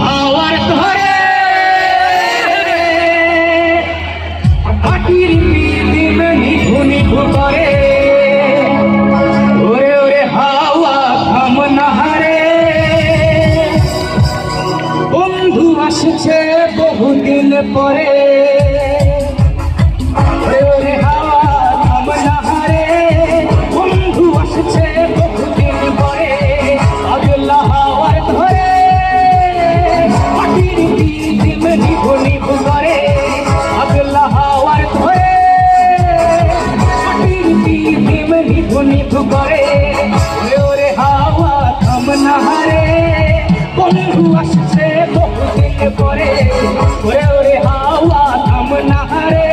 হাওয়ার ধরে পিদিম নিভু নিভু করে ওরে ওরে হাওয়া থাম নাহারে। বন্ধু আসছে বহুদিন পরে। নিভু নিভু করে। ওরে হাওয়া, থাম না হারে। বন্ধু আসছে বহুদিন পরে। ওরে ওরে হাওয়া, থাম না হারে।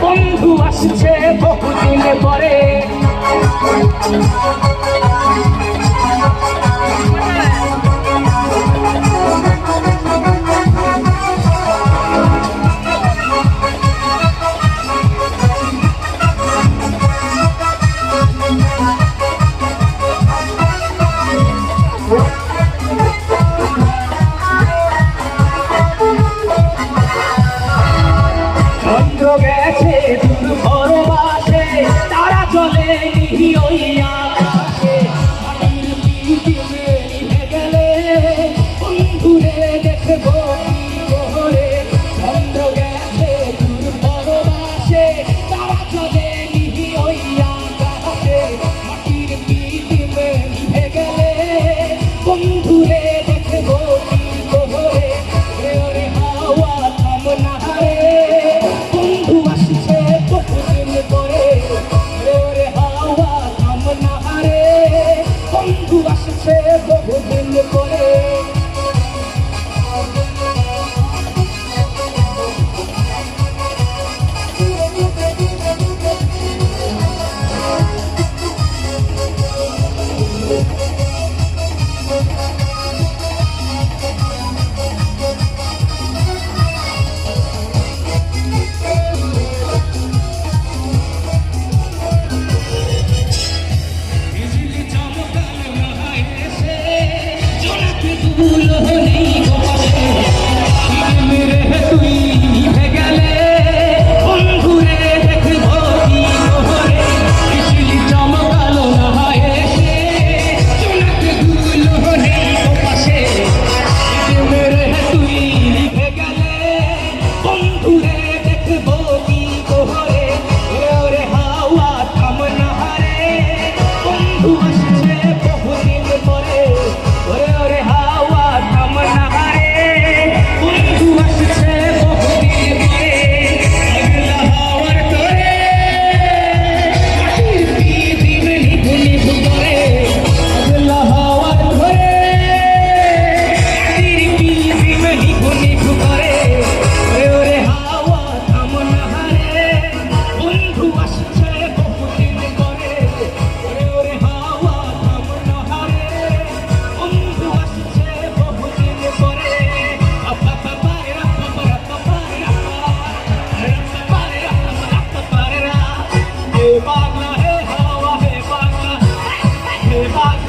বন্ধু আসছে বহুদিন পরে। দেখি ওই Goodbye.